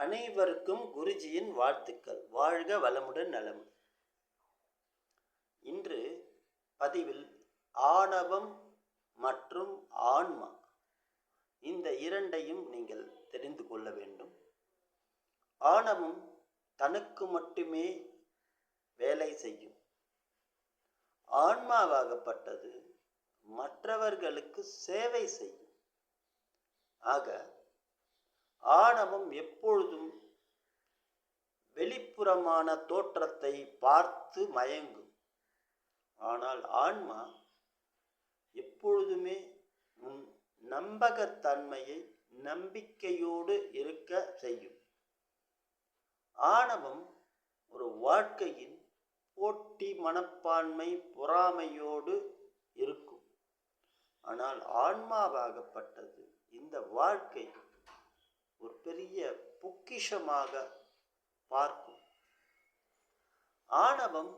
அனைவருக்கும் குருஜியின் வாழ்த்துக்கள். வாழ்க வளமுடன் நலம். இன்று பதிவில் ஆணவம் மற்றும் ஆன்மா. இந்த இரண்டையும் நீங்கள் தெரிந்து கொள்ள வேண்டும். ஆணவம் தனக்கு மட்டுமே வேலை செய்யும். ஆன்மாவாகப்பட்டது மற்றவர்களுக்கு சேவை செய்யும். ஆக ஆணவம் எப்பொழுதும் வெளிப்புறமான தோற்றத்தை பார்த்து மயங்கும். ஆனால் ஆன்மா எப்பொழுதுமே உன் நம்பகத்தன்மையை நம்பிக்கையோடு இருக்க செய்யும். ஆணவம் ஒரு வாழ்க்கையின் போட்டி மனப்பான்மை பொறாமையோடு இருக்கும். ஆனால் ஆன்மாவாகப்பட்டது இந்த வாழ்க்கை ஒரு பெரிய பொக்கிஷமாக பார்க்கும். ஆணவம்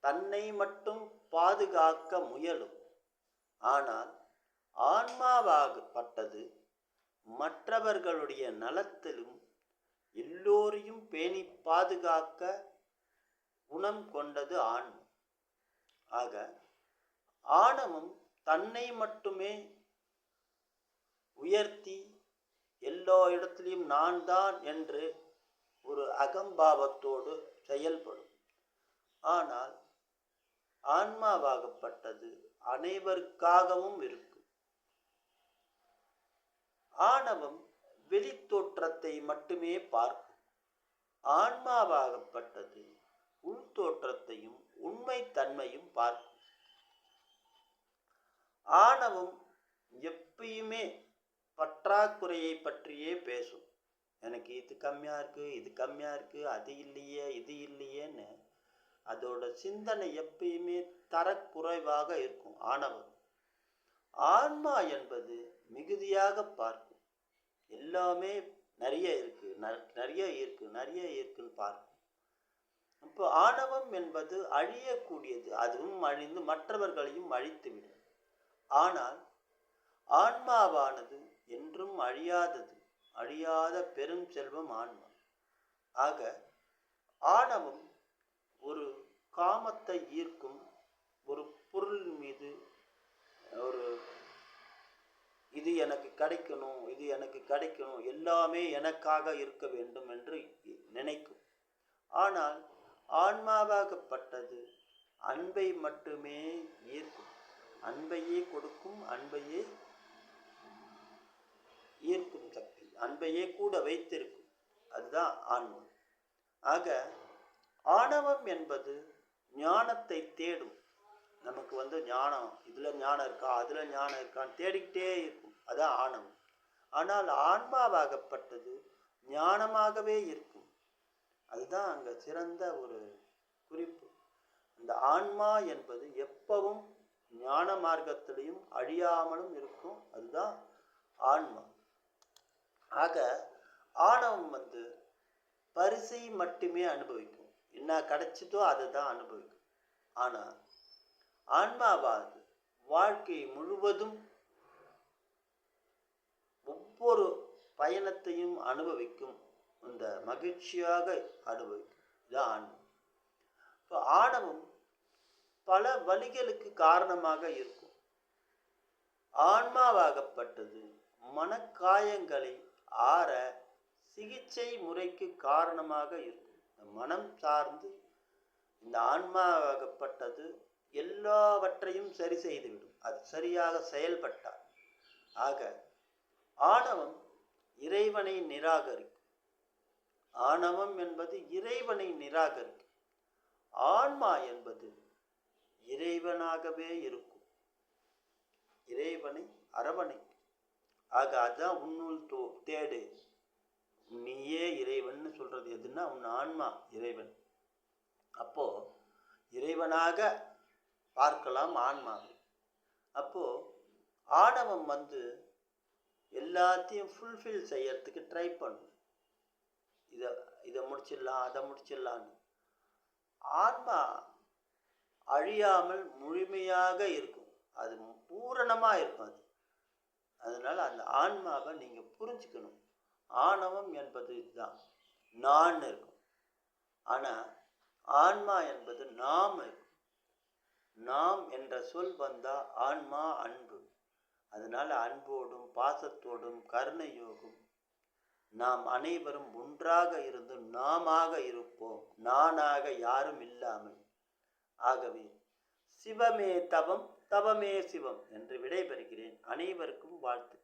தன்னை மட்டும் பாதுகாக்க முயலும். ஆனால் ஆன்மாவாகப்பட்டது மற்றவர்களுடைய நலத்திலும் எல்லோரையும் பேணி பாதுகாக்க குணம் கொண்டது ஆன்மம் ஆக ஆணவம் தன்னை மட்டுமே உயர்த்தி எல்லா இடத்துலையும் நான் தான் என்று ஒரு அகம்பாவத்தோடு செயல்படும். ஆனால் ஆன்மாவாகப்பட்டது அனைவருக்காகவும் இருக்கும். ஆணவம் வெளித்தோற்றத்தை மட்டுமே பார்க்கும். ஆன்மாவாகப்பட்டது உள்தோற்றத்தையும் உண்மைத்தன்மையும் பார்க்கும். ஆணவம் எப்பயுமே பற்றாக்குறையை பற்றியே பேசும். எனக்கு இது கம்மியாக இருக்குது இது கம்மியாக இருக்குது அது இல்லையே இது இல்லையேன்னு அதோட சிந்தனை எப்பயுமே தரக்குறைவாக இருக்கும் ஆணவம். ஆன்மா என்பது மிகுதியாக பார்க்கும். எல்லாமே நிறைய இருக்கு நிறைய இருக்கு நிறைய இருக்குன்னு பார்க்கும். இப்போ ஆணவம் என்பது அழியக்கூடியது அதுவும் அழிந்து மற்றவர்களையும் அழித்துவிடும். ஆனால் ஆன்மாவானது என்றும் அழியாதது அழியாத பெரும் செல்வம் ஆன்மா. ஆக ஆணவம் ஒரு காமத்தை ஈர்க்கும் ஒரு பொருள் மீது ஒரு இது எனக்கு கிடைக்கணும் இது எனக்கு கிடைக்கணும் எல்லாமே எனக்காக இருக்க வேண்டும் என்று நினைக்கும். ஆனால் ஆன்மாவாகப்பட்டது அன்பை மட்டுமே ஈர்க்கும். அன்பையே கொடுக்கும் அன்பையே ஈர்க்கும் சக்தி அன்பையே கூட வைத்திருக்கும். அதுதான் ஆன்மம். ஆக ஆணவம் என்பது ஞானத்தை தேடும். நமக்கு வந்து ஞானம் இதில் ஞானம் இருக்கா அதில் ஞானம் இருக்கான்னு தேடிக்கிட்டே இருக்கும். அதான் ஆணவம். ஆனால் ஆன்மாவாகப்பட்டது ஞானமாகவே இருக்கும். அதுதான் அங்கே சிறந்த ஒரு குறிப்பு. இந்த ஆன்மா என்பது எப்பவும் ஞான மார்க்கத்திலையும் அழியாமலும் இருக்கும். அதுதான் ஆன்மா ஆக ஆணவம் வந்து பரிசை மட்டுமே அனுபவிக்கும். என்ன கிடைச்சதோ அதை தான் அனுபவிக்கும். ஆனால் ஆன்மாவாது வாழ்க்கை முழுவதும் ஒவ்வொரு பயணத்தையும் அனுபவிக்கும். இந்த மகிழ்ச்சியாக அனுபவிக்கும். இதுதான் ஆன்மம். இப்போ ஆணவம் பல வழிகளுக்கு காரணமாக இருக்கும். ஆன்மாவாகப்பட்டது மனக்காயங்களை ஆற சிகிச்சை முறைக்கு காரணமாக இருக்கும். மனம் சார்ந்து இந்த ஆன்மாவாகப்பட்டது எல்லாவற்றையும் சரி செய்துவிடும். அது சரியாக செயல்பட்டால். ஆக ஆணவம் இறைவனை நிராகரிக்கும். ஆணவம் என்பது இறைவனை நிராகரிக்கும். ஆன்மா என்பது இறைவனாகவே இருக்கும். இறைவனை அரவணை ஆக அதான் உன்னுள் தோ தேடு. நீயே இறைவன் சொல்றது எதுன்னா உன் ஆன்மா இறைவன். அப்போ இறைவனாக பார்க்கலாம் ஆன்மாவை அப்போ ஆணவம் வந்து எல்லாத்தையும் ஃபுல்ஃபில் செய்யறதுக்கு ட்ரை பண்ணும் இதை இதை முடிச்சிடலாம் அதை முடிச்சிடலான்னு ஆன்மா அழியாமல் முழுமையாக இருக்கும். அது பூரணமாக இருக்கும் அது. அதனால் அந்த ஆன்மாவை நீங்கள் புரிஞ்சுக்கணும். ஆணவம் என்பது இதுதான். நான் இருக்கும். ஆனால் ஆன்மா என்பது நாம் இருக்கும். நாம் என்ற சொல் வந்தால் ஆன்மா அன்பு. அதனால் அன்போடும் பாசத்தோடும் கருணையோடும் நாம் அனைவரும் ஒன்றாக இருந்து நாமாக இருப்போம். நானாக யாரும் இல்லாமல். ஆகவே சிவமே தவம் தவமே சிவம் என்று விடைபெறுகிறேன். அனைவருக்கும் வாழ்த்து